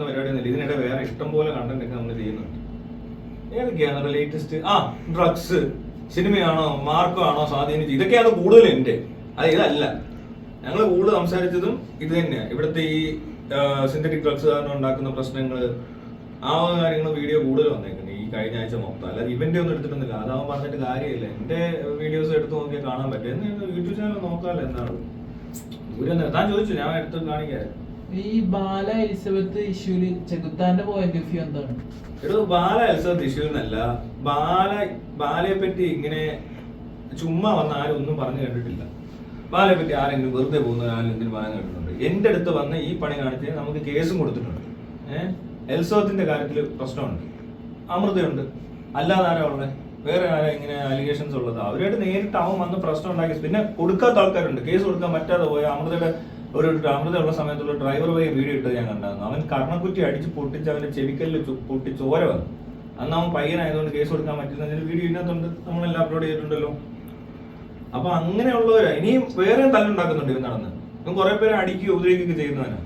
പരിപാടിയൊന്നുമില്ല ഇതിനിടെ വേറെ ഇഷ്ടം പോലെ കണ്ടന്റ് ഒക്കെ നമ്മൾ ചെയ്യുന്നുണ്ട്. ഏതൊക്കെയാണ് ലേറ്റസ്റ്റ് ആ ഡ്രഗ്സ് സിനിമയാണോ മാർക്കോ ആണോ സ്വാധീനിച്ചു ഇതൊക്കെയാണ് കൂടുതൽ എന്റെ അത് ഇതല്ല. ഞങ്ങൾ കൂടുതൽ സംസാരിച്ചതും ഇത് തന്നെയാണ് ഇവിടുത്തെ ഈ സിന്തറ്റിക് ഡ്രഗ്സ് കാരണം ഉണ്ടാക്കുന്ന പ്രശ്നങ്ങൾ ആ കാര്യങ്ങൾ വീഡിയോ കൂടുതൽ വന്നേക്കുന്നത് ഈ കഴിഞ്ഞ ആഴ്ച മൊത്തം. അല്ലാതെ ഇവന്റെ ഒന്നും എടുത്തിട്ടൊന്നുമില്ല. അതാവും പറഞ്ഞിട്ട് കാര്യമില്ല. എന്റെ വീഡിയോസ് എടുത്ത് നോക്കിയാൽ കാണാൻ പറ്റും. യൂട്യൂബ് ചാനൽ നോക്കാമല്ലോ എന്താണ് ദൂരം താൻ ചോദിച്ചു. ഞാൻ എടുത്ത് കാണിക്കാം. ഈ ബാല എലിസബത്ത് ഇഷ്യൂൽ ചെകുത്താന്റെ പോയിന്റ് ഓഫ് വ്യൂ എന്താണ്? എടോ ബാല ഇഷ്യൂ എന്നല്ല. ബാല ബാലയെ പറ്റി ഇങ്ങനെ ചുമ്മാ വന്ന ആരും ഒന്നും പറഞ്ഞു കേട്ടിട്ടില്ല. ബാലയെ പറ്റി ആരെങ്കിലും വെറുതെ പോകുന്ന ആരും എന്തിനും പറയാൻ കേട്ടിട്ടുണ്ട്? എന്റെ അടുത്ത് വന്ന് ഈ പണി കാണിച്ച് നമുക്ക് കേസും കൊടുത്തിട്ടുണ്ട്. ഏഹ് എൽസോത്തിന്റെ കാര്യത്തിൽ പ്രശ്നമുണ്ട്. അമൃതയുണ്ട്. അല്ലാതെ ആരാ ഉള്ളത്? വേറെ ആരാ ഇങ്ങനെ അലിഗേഷൻസ് ഉള്ളത്? അവരായിട്ട് നേരിട്ട് അവൻ വന്ന് പ്രശ്നം ഉണ്ടാക്കി. പിന്നെ കൊടുക്കാത്ത ആൾക്കാരുണ്ട്. കേസ് കൊടുക്കാൻ പറ്റാതെ പോയ അമൃതയുടെ ഒരു അമൃതമുള്ള സമയത്തുള്ള ഡ്രൈവർ പോയി വീഡിയോ ഇട്ടത് ഞാൻ കണ്ടായിരുന്നു. അവൻ കർണക്കുറ്റി അടിച്ച് പൊട്ടിച്ച് അവന്റെ ചെവിക്കല്ല് പൊട്ടിച്ച് പൊട്ടി ചോര വന്നു. അന്ന് അവൻ പയ്യനായതുകൊണ്ട് കേസ് കൊടുക്കാൻ പറ്റുന്ന വീഡിയോ ഇതിനകത്തുണ്ട്. നമ്മളെല്ലാം അപ്ലോഡ് ചെയ്തിട്ടുണ്ടല്ലോ. അപ്പൊ അങ്ങനെയുള്ളവരാ. ഇനിയും വേറെ തല്ലുണ്ടാക്കുന്നുണ്ട് ഇവൻ നടന്ന്. ഇവൻ കുറെ പേരെ അടിക്കുകയോ ഉപദ്രവിക്കുകയൊക്കെ ചെയ്യുന്നവനാ.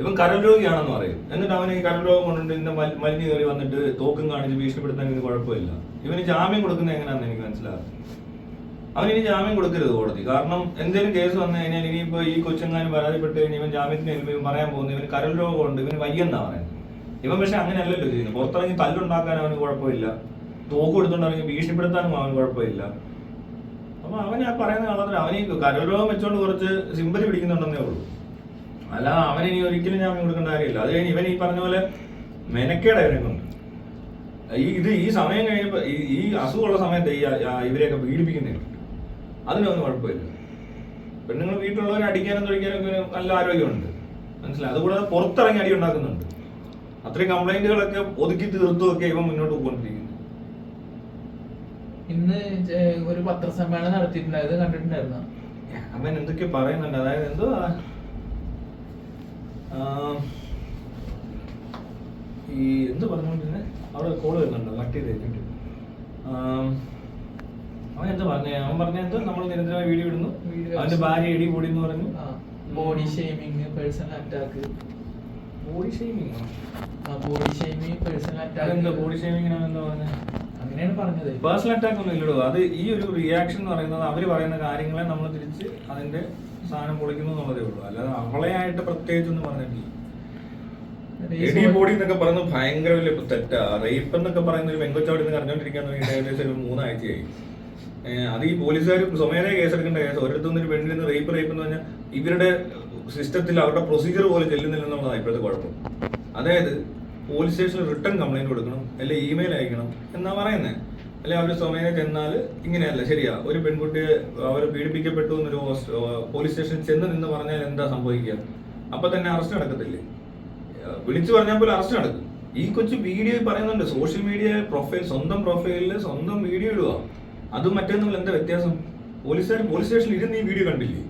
ഇവൻ കരൾ രോഗിയാണെന്ന് പറയും. എന്നിട്ട് അവന് കരൾ രോഗം കൊണ്ടുണ്ട്. ഇന്ന് മലിഞ്ഞു കയറി വന്നിട്ട് തോക്കും കാണിച്ച് ഭീഷണിപ്പെടുത്താൻ കുഴപ്പമില്ല. ഇവന് ജാമ്യം കൊടുക്കുന്നത് എങ്ങനെയാണെന്ന് എനിക്ക് മനസ്സിലാകും അവന് ഇനി ജാമ്യം കൊടുക്കരുത് കോടതി. കാരണം എന്തെങ്കിലും കേസ് വന്നു കഴിഞ്ഞാൽ ഇനിയിപ്പോ ഈ കൊച്ചങ്ങാനും പരാതിപ്പെട്ട് കഴിഞ്ഞാൽ ഇവൻ ജാമ്യത്തിന് ഇവൻ പറയാൻ പോകുന്നു ഇവന് കരൽ രോഗമുണ്ട് ഇവന് വയ്യെന്നാ പറയുന്നത്. ഇവൻ പക്ഷെ അങ്ങനെയല്ലല്ലോ ചെയ്യുന്നത്. പുറത്തിറങ്ങി തല്ലുണ്ടാക്കാൻ അവന് കുഴപ്പമില്ല. തോക്ക് കൊടുത്തോണ്ടിറങ്ങി ഭീഷണിപ്പെടുത്താനും അവന് കുഴപ്പമില്ല. അപ്പൊ അവൻ ആ പറയുന്ന കളത്തിൽ അവന് കരൽ രോഗം വെച്ചോണ്ട് കുറച്ച് സിമ്പതി പിടിക്കുന്നുണ്ടെന്നേ ഉള്ളൂ. അല്ല അവൻ ഇനി ഒരിക്കലും ജാമ്യം കൊടുക്കേണ്ട കാര്യമില്ല. അത് കഴിഞ്ഞ് ഇവൻ ഈ പറഞ്ഞ പോലെ മെനക്കേട ഇവനെക്കൊണ്ട് കൊണ്ട്. ഈ ഇത് ഈ സമയം കഴിഞ്ഞപ്പോ ഈ അസുഖമുള്ള സമയത്ത് ഈ ഇവരെയൊക്കെ പീഡിപ്പിക്കുന്നേ അതിനൊന്നും കുഴപ്പമില്ല. പെണ്ണുങ്ങൾ വീട്ടിലുള്ളവരെ അടിക്കാനും തൊഴിക്കാനും നല്ല ആരോഗ്യമുണ്ട്. മനസ്സിലായി? അതുകൂടാതെ പുറത്തിറങ്ങി അടി ഉണ്ടാക്കുന്നുണ്ട്. അത്രയും കംപ്ലൈന്റുകളൊക്കെ ഒതുക്കി തീർത്തുമൊക്കെ ഇവ മുന്നോട്ട് പോയിക്കൊണ്ടിരിക്കുന്നു. ഇന്ന് ഒരു പത്രസമ്മേളനം നടത്തിയിട്ടുണ്ടായത് കണ്ടിട്ടുണ്ടായിരുന്നു? അവൻ എന്തൊക്കെ പറയുന്നുണ്ട്. അതായത് എന്തോ ഈ എന്ത് പറഞ്ഞുകൊണ്ടിരുന്നത് അവിടെ കോൾ വരുന്നുണ്ടോ കട്ട് ചെയ്ത് കഴിഞ്ഞിട്ട് അവൻ എന്താ പറഞ്ഞേ? അവൻ പറഞ്ഞത് നമ്മൾ നിരന്തരമായി വീഡിയോ ഇടുന്നു. അവന്റെ ഭാര്യ ഇടി കൂടി എന്ന് പറഞ്ഞു. Body shaming personal attack body shaming body shaming personal attack body ഷെയ്മിങ്ങിന് എന്താ പറഞ്ഞത് അങ്ങനെയാണ് പറഞ്ഞത്. പേഴ്സണൽ അറ്റാക്ക് ഒന്നും ഇല്ലടോ. അത് ഈ ഒരു റിയാക്ഷൻ എന്ന് പറയുന്നത് അവർ പറയുന്ന കാര്യങ്ങളെ നമ്മൾ തിരിച്ച് അതിന്റെ സാധനം പൊളിക്കുന്നു എന്നുള്ളതേ ഉള്ളൂ. അല്ലാതെ അവളെ ആയിട്ട് പ്രത്യേകിച്ചൊന്നും പറഞ്ഞിട്ടില്ല. എടി ബോഡി എന്നൊക്കെ പറയുന്നത് ഭയങ്കര വലിയ തെറ്റാ. റേപ്പ് എന്നൊക്കെ പറയുന്ന ഒരു പെങ്കൊച്ചവിടെ നിന്ന് കറഞ്ഞോണ്ടിരിക്കാൻ തുടങ്ങിയിട്ട് ഏകദേശം ഒരു മൂന്നാഴ്ചയായി. അത് ഈ പോലീസുകാർ സ്വമേധ കേസെടുക്കേണ്ട കേസ്. ഒരിടത്തുനിന്ന് ഒരു പെണ്ണിൽ നിന്ന് റേപ്പ് റേപ്പ് എന്ന് പറഞ്ഞാൽ ഇവരുടെ സിസ്റ്റത്തിൽ അവരുടെ പ്രൊസീജിയർ പോലെ ചെല്ലുന്നില്ല എന്നുള്ളതാണ് ഇപ്പോഴത്തെ കുഴപ്പം. അതായത് പോലീസ് സ്റ്റേഷനിൽ റിട്ടേൺ കംപ്ലൈന്റ് കൊടുക്കണം അല്ലെ ഇമെയിൽ അയക്കണം എന്നാ പറയുന്നത് അല്ലെ അവർ സ്വമേധ ചെന്നാൽ ഇങ്ങനെയല്ല ശരിയാ. ഒരു പെൺകുട്ടിയെ അവർ പീഡിപ്പിക്കപ്പെട്ടു എന്നൊരു പോലീസ് സ്റ്റേഷനിൽ ചെന്ന് നിന്ന് പറഞ്ഞാൽ എന്താ സംഭവിക്കുക? അപ്പൊ തന്നെ അറസ്റ്റ് നടക്കത്തില്ലേ? വിളിച്ചു പറഞ്ഞാൽ പോലും അറസ്റ്റ് നടക്കും. ഈ കൊച്ചു വീഡിയോ പറയുന്നുണ്ട് സോഷ്യൽ മീഡിയ പ്രൊഫൈൽ സ്വന്തം പ്രൊഫൈലിൽ സ്വന്തം വീഡിയോ ഇടുക അതും തമ്മിൽ എന്താ വ്യത്യാസം? പോലീസുകാർ പോലീസ് സ്റ്റേഷനിൽ ഇരുന്ന് ഈ വീഡിയോ കണ്ടില്ലേ?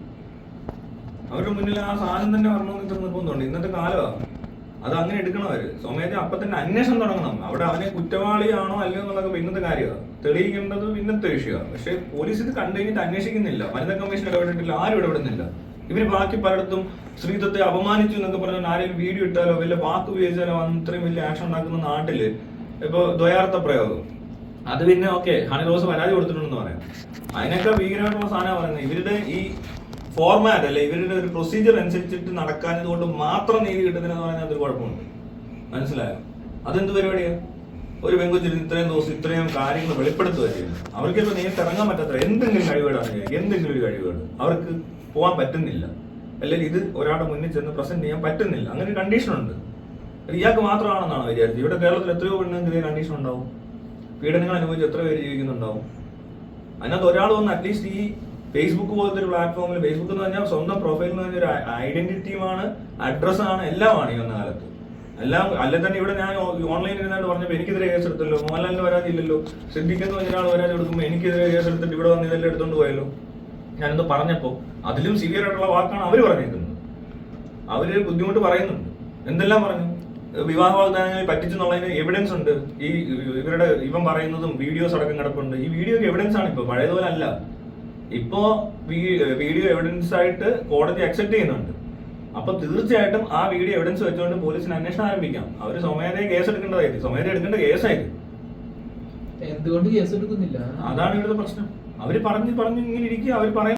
അവരുടെ മുന്നിൽ ആ സാധനം തന്നെ വരണമെന്ന് ഇത്ര നിർബന്ധമുണ്ട്. ഇന്നത്തെ കാലമാണ് അത് അങ്ങനെ എടുക്കണം അവർ. സ്വമേധ അപ്പൊ തന്നെ അന്വേഷണം തുടങ്ങണം. അവിടെ അവനെ കുറ്റവാളിയാണോ അല്ലയോ എന്നുള്ളതൊക്കെ ഇന്നത്തെ കാര്യമാണ് തെളിയിക്കേണ്ടത് ഇന്നത്തെ വിഷയമാണ് പക്ഷെ പോലീസ് ഇത് കണ്ടു അന്വേഷിക്കുന്നില്ല. വനിതാ കമ്മീഷൻ ഇടപെട്ടിട്ടില്ല. ആരും ഇടപെടുന്നില്ല. ഇവർ ബാക്കി പലയിടത്തും സ്ത്രീത്വത്തെ അപമാനിച്ചു എന്നൊക്കെ പറഞ്ഞാൽ ആരെങ്കിലും വീഡിയോ ഇട്ടാലോ വല്ല വാക്ക് ഉപയോഗിച്ചാലോ അന്ന് ഇത്രയും വലിയ ആക്ഷൻ ഉണ്ടാക്കുന്ന നാട്ടിൽ ഇപ്പൊ ദ്വയാർത്ഥ പ്രയോഗം. അത് പിന്നെ ഓക്കെ ഹണി റോസ് പരാതി കൊടുത്തിട്ടുണ്ടെന്ന് പറയാം. അതിനൊക്കെ ഭീകരമായിട്ടുള്ള സാധനം പറയുന്നത്. ഇവരുടെ ഈ ഫോർമാറ്റ് അല്ലെ ഇവരുടെ ഒരു പ്രൊസീജിയർ അനുസരിച്ചിട്ട് നടക്കാഞ്ഞത് കൊണ്ട് മാത്രം നീതി കിട്ടുന്നതെന്ന് പറയുന്നത് അതൊരു കുഴപ്പമുണ്ട്. മനസ്സിലായോ? അതെന്ത് പരിപാടിയാ? ഒരു പെങ്കൊച്ചിന് ഇത്രയും ദിവസം ഇത്രയും കാര്യങ്ങൾ വെളിപ്പെടുത്തുക ചെയ്യുന്നത്. അവർക്ക് ഇപ്പൊ നേരിട്ട് ഇറങ്ങാൻ പറ്റാത്ത എന്തെങ്കിലും കഴിവുകളാണ് എന്തെങ്കിലും ഒരു കഴിവുകൾ അവർക്ക് പോകാൻ പറ്റുന്നില്ല. അല്ലെങ്കിൽ ഇത് ഒരാളുടെ മുന്നിൽ ചെന്ന് പ്രസന്റ് ചെയ്യാൻ പറ്റുന്നില്ല. അങ്ങനെ ഒരു കണ്ടീഷൻ ഉണ്ട്. ഇയാൾക്ക് മാത്രമാണെന്നാണ് വിചാരിച്ചത്. ഇവിടെ കേരളത്തിൽ എത്രയോ പെണ്ണുങ്ങൾക്ക് ഇതേ കണ്ടീഷൻ ഉണ്ടാവും. പീഡനങ്ങൾ അനുഭവിച്ച് എത്ര പേര് ജീവിക്കുന്നുണ്ടാവും? അതിനകത്ത് ഒരാൾ വന്ന് അറ്റ്ലീസ്റ്റ് ഈ ഫേസ്ബുക്ക് പോലത്തെ ഒരു പ്ലാറ്റ്ഫോമിൽ ഫേസ്ബുക്ക് എന്ന് പറഞ്ഞാൽ സ്വന്തം പ്രൊഫൈൽ എന്ന് പറഞ്ഞ ഒരു ഐഡന്റിറ്റിയുമാണ് അഡ്രസ്സാണ് എല്ലാമാണ് ഈ വന്ന കാലത്ത്. എല്ലാം അല്ലെ തന്നെ ഇവിടെ ഞാൻ ഓൺലൈനിൽ ഇരുന്നാണ്ട് പറഞ്ഞപ്പോൾ എനിക്കെതിരെ കേസ് എടുത്തല്ലോ മോഹൻലാലിന് വരാതില്ലല്ലോ സിദ്ദിഖെന്ന് പറഞ്ഞ ഒരാൾ വരാതെ കൊടുക്കുമ്പോൾ എനിക്കെതിരെ കേസ് എടുത്തിട്ട് ഇവിടെ വന്ന് ഇതെല്ലാം എടുത്തോണ്ട് പോയല്ലോ. ഞാനെന്ത് പറഞ്ഞപ്പോൾ അതിലും സിവിയർ ആയിട്ടുള്ള വാക്കാണ് അവർ പറഞ്ഞിരിക്കുന്നത്. അവർ ബുദ്ധിമുട്ട് പറയുന്നുണ്ട്. എന്തെല്ലാം പറഞ്ഞു? വിവാഹ വാഗ്ദാനങ്ങളിൽ പറ്റിച്ചെന്നുള്ളതിന് എവിഡൻസ് ഉണ്ട്. ഈ ഇവരുടെ ഇവൻ പറയുന്നതും വീഡിയോസ് അടക്കം കിടപ്പുണ്ട്. ഈ വീഡിയോക്ക് എവിഡൻസ് ആണ് ഇപ്പൊ. പഴയതുപോലെ അല്ല. ഇപ്പോ വീഡിയോ എവിഡൻസ് ആയിട്ട് കോടതി അക്സെപ്റ്റ് ചെയ്യുന്നുണ്ട്. അപ്പൊ തീർച്ചയായിട്ടും ആ വീഡിയോ എവിഡൻസ് വെച്ചുകൊണ്ട് പോലീസിന് അന്വേഷണം ആരംഭിക്കാം. അവർ സ്വമേധയെ കേസ് എടുക്കേണ്ടതായിരുന്നു സ്വമേധ എടുക്കേണ്ട കേസായിരുന്നു എന്തുകൊണ്ട് കേസ് എടുക്കുന്നില്ല? അതാണ് ഇവിടുത്തെ പ്രശ്നം. അവർ പറഞ്ഞു പറഞ്ഞു ഇങ്ങനെ ഇരിക്കുക. അവർ പറയുന്ന